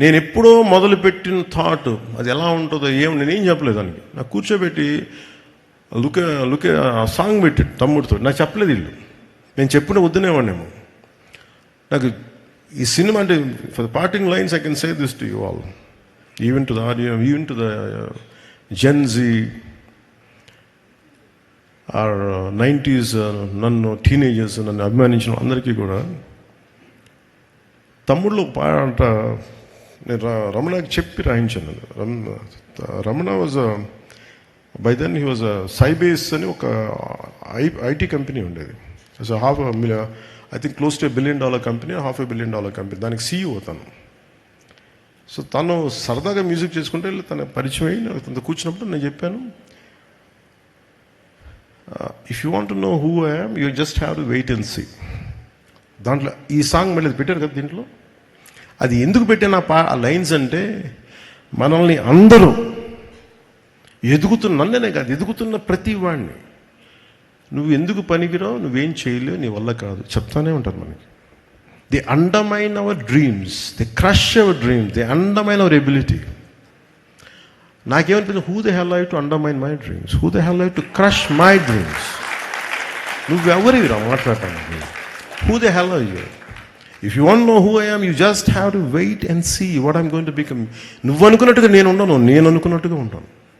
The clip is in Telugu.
నేను ఎప్పుడో మొదలుపెట్టిన థాట్ అది ఎలా ఉంటుందో ఏం నేనేం చెప్పలేదు దానికి. నాకు కూర్చోబెట్టి లుక్ లుక్ సాంగ్ పెట్టి తమ్ముడితో నాకు చెప్పలేదు ఇల్లు నేను చెప్పిన వద్దునేవాడినేమో. నాకు ఈ సినిమా అంటే for parting lines I can say this to you all even to the audio even to the Gen Z or nineties నన్ను టీనేజర్స్ నన్ను అభిమానించిన అందరికీ కూడా తమ్ముళ్ళు పాట నేను రమణకి చెప్పి రాయించాను. Ramana Ramana was by then he was Sybase అని ఒక ఐ ఐటీ కంపెనీ ఉండేది. So half I think close to billion dollar company half a billion dollar company దానికి సీఈఓ తను. సో తను సరదాగా మ్యూజిక్ చేసుకుంటే తన పరిచయం అయ్యి నాకు తనతో కూర్చున్నప్పుడు నేను చెప్పాను if you want know who I'm you just have to wait and see దాంట్లో ఈ సాంగ్ మళ్ళీ పెట్టారు కదా దీంట్లో? అది ఎందుకు పెట్టిన పా ఆ లైన్స్ అంటే మనల్ని అందరూ ఎదుగుతున్న నన్ననే కాదు ఎదుగుతున్న ప్రతి వాడిని నువ్వు ఎందుకు పనికిరావు నువ్వేం చేయలేవు నీ వల్ల కాదు. చెప్తానే ఉంటారు మనకి. The undermine our dreams the crush our dreams the undermine our ability నాకేమనిపించింది who the hell I to undermine my dreams who the hell I to crush my dreams నువ్వెవరివిరా మాట్లాడటానికి? Who the hell I you if you want know who I am you just have to wait and see what I'm going to become నువ్వు అనుకున్నట్టుగా నేను ఉండను నేను అనుకున్నట్టుగా ఉంటాను